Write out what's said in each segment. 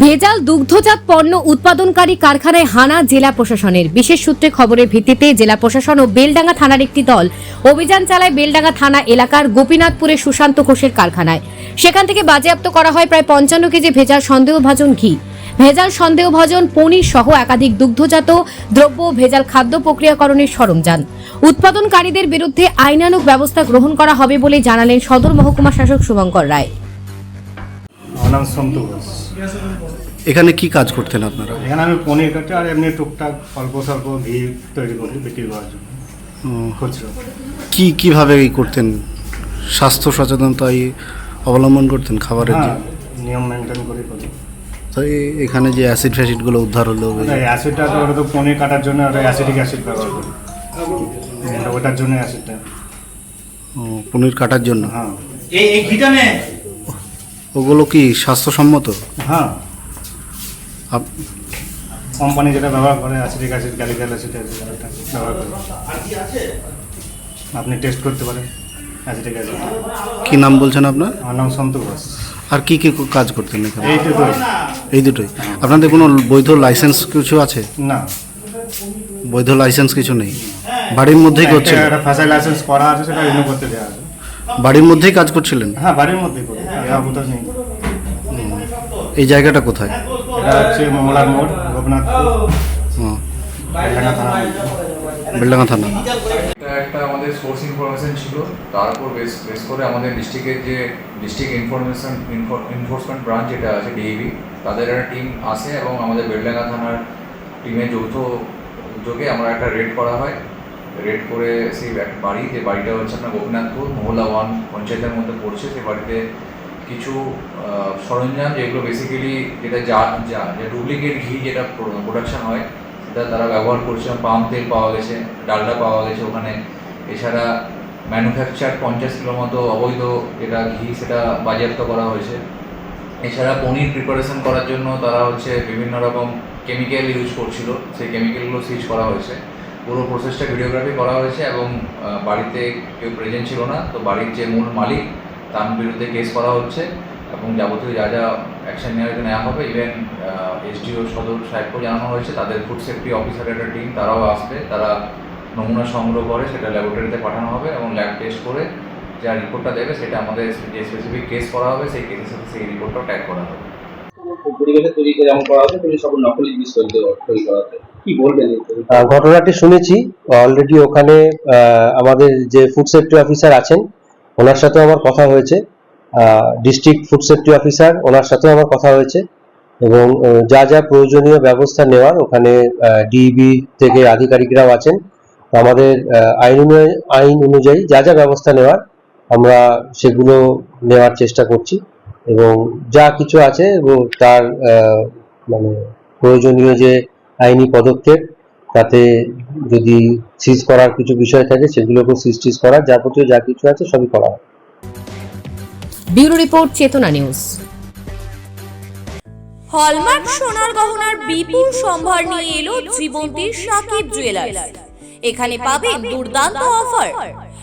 ভেজাল দুগ্ধজাত পণ্য উৎপাদনকারী কারখানায় হানা জেলা প্রশাসনের। বিশেষ সূত্রে খবরের ভিত্তিতে জেলা প্রশাসন ও বেলডাঙ্গা থানার একটি দল অভিযান চালায় বেলডাঙ্গা থানা এলাকার গোপীনাথপুরের সুশান্ত ঘোষের কারখানায়। সেখান থেকে বাজেয়াপ্ত করা হয় প্রায় পঞ্চান্ন কেজি ভেজাল সন্দেহভাজন ঘি। ভেজাল সন্দেহভাজন পনির সহ একাধিক দুগ্ধজাত দ্রব্য ভেজাল খাদ্য প্রক্রিয়াকরণের সরঞ্জাম। উৎপাদনকারীদের বিরুদ্ধে আইনানুগ ব্যবস্থা গ্রহণ করা হবে বলে জানালেন সদর মহকুমা শাসক শুভঙ্কর রায়। এখানে কি কাজ করতেন আপনারা? এখানে আমি পনির কাটি আর এমনি টুকটাক অল্প স্বল্প ঘি তৈরি করি বিক্রি করার জন্য। খুচরো। কি কীভাবে এই করতেন? স্বাস্থ্য সচেতনতাই অবলম্বন করতেন খাবারের হ্যাঁ নিয়ম মেনটেন করে করি। তো এখানে যে অ্যাসিড ফ্যাসিডগুলো উদ্ধার হলো অ্যাসিডটা তো ওটা তো পনির কাটার জন্য ওটা অ্যাসিডিক অ্যাসিড ব্যবহার করি। ওটার জন্য অ্যাসিডটা পনির কাটার জন্য? হ্যাঁ। এই এই ঘিটা নে। ওগুলো কি স্বাস্থ্যসম্মত? হ্যাঁ। কোম্পানি যেটা ব্যবহার করে অ্যাসিডিক অ্যাসিড গ্যালিক্যাল অ্যাসিড ব্যবহার করে। আপনি টেস্ট করতে পারেন অ্যাসিডিক অ্যাসিড কি নাম বলছেন আপনার? আমার নাম সন্তু ঘোষ। আর কি কি কাজ করতেন এখানে? এই তো এই দুটোই। আপনাদের কোনো বৈধ লাইসেন্স কিছু আছে? না। বৈধ লাইসেন্স কিছু নেই? বাড়ির মধ্যেই করছিলেন? একটা ফ্যাসাই লাইসেন্স করা আছে সেটা রিনিউ করতে দেওয়া আছে। বাড়ির মধ্যেই কাজ করছিলেন? হ্যাঁ বাড়ির মধ্যেই করি নেই। এই জায়গাটা কোথায়? এটা হচ্ছে মঙ্গলার মোড় গোপনাথপুর ও, বেলডাঙ্গা থানা এটা একটা আমাদের সোর্স ইনফরমেশন ছিল তার উপর বেস বেস করে আমাদের ডিস্ট্রিক্টের যে ডিস্ট্রিক্ট ইনফরমেশন এনফোর্সমেন্ট ব্রাঞ্চ যেটা আছে তাদের একটা টিম আসে এবং আমাদের বেলডাঙ্গা থানার টিমের যৌথ উদ্যোগে আমরা একটা রেড করা হয়। রেড করে সেই বাড়ি যে বাড়িটা হচ্ছে আপনার গোপীনাথপুর মহলা ওয়ান পঞ্চায়েতের মধ্যে পড়ছে সেই বাড়িতে কিছু সরঞ্জাম যেগুলো বেসিক্যালি যেটা যা যা, যে ডুপ্লিকেট ঘি যেটা প্রোডাকশন হয়, সেটা তারা ব্যবহার করছে। পাম তেল পাওয়া গেছে, ডালডা পাওয়া গেছে ওখানে। এছাড়া ম্যানুফ্যাকচার পঞ্চাশ কিলো মতো অবৈধ যেটা ঘি, সেটা বাজেয়াপ্ত করা হয়েছে। এছাড়া পনির প্রিপারেশন করার জন্য তারা হচ্ছে বিভিন্ন রকম কেমিক্যাল ইউজ করছিল। সেই কেমিক্যালগুলো সিজ করা হয়েছে। পুরো প্রসেসটা ভিডিওগ্রাফি করা হয়েছে এবং বাড়িতে কেউ প্রেজেন্ট ছিল না। তো বাড়ির যে মূল মালিক তার বিরুদ্ধে কেস করা হচ্ছে এবং যাবতীয় যা যা অ্যাকশন নেওয়া হয়েছে নেওয়া হবে ইভেন এসডিও সদর সাহেবকেও জানানো হয়েছে তাদের ফুড সেফটি অফিসারের একটা টিম তারাও আসবে তারা নমুনা সংগ্রহ করে সেটা ল্যাবরেটরিতে পাঠানো হবে এবং ল্যাব টেস্ট করে যা রিপোর্টটা দেবে সেটা আমাদের যে স্পেসিফিক কেস করা হবে সেই কেসের সাথে সেই রিপোর্টটাও ট্যাগ করা হবে তৈরি যেমন করা হচ্ছে তেমনি সব নকলি জিনিস তৈরি করে- তৈরি করা হচ্ছে কি বলবেন এই তৈরি? আহ, ঘটনাটি শুনেছি অলরেডি ওখানে আহ, আমাদের যে ফুড সেফটি অফিসার আছেন ওনার সাথেও আমার কথা হয়েছে। ডিস্ট্রিক্ট ফুড সেফটি অফিসার ওনার সাথেও আমার কথা হয়েছে এবং যা যা প্রয়োজনীয় ব্যবস্থা নেওয়ার ওখানে ডিবি থেকে আধিকারিকরাও আছেন। আমাদের আইন আইন অনুযায়ী যা যা ব্যবস্থা নেওয়ার আমরা সেগুলো নেওয়ার চেষ্টা করছি এবং যা কিছু আছে এবং তার মানে প্রয়োজনীয় যে আইনি পদক্ষেপ তাতে যদি সিজ করার কিছু বিষয় থাকে সেগুলোকে সিজ টিজ করার যাবতীয় যা কিছু আছে সবই করা হয়। Bureau report Chetana news. Hallmark সোনার গহনার বিপুল সম্ভার নিয়ে এলো জীবন্তীর সাকিব জুয়েলার্স এখানে পাবেন দুর্দান্ত অফার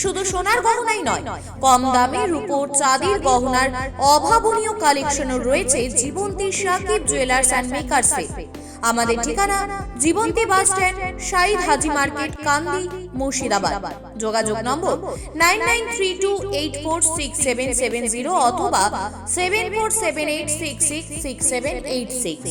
শুধু সোনার গহনাই নয়, কম দামে রূপোর চাঁদির গহনার অভাবনীয় কালেকশনও রয়েছে জীবন্তী সাকিব জুয়েলার্স অ্যান্ড মেকার্সে আমাদের ঠিকানা Jibanti bus stand Shahid Haji market, Kandi, Murshidabad. যোগাযোগ number nine nine three two eight four six seven seven zero অথবা seven four seven eight six six six seven eight six.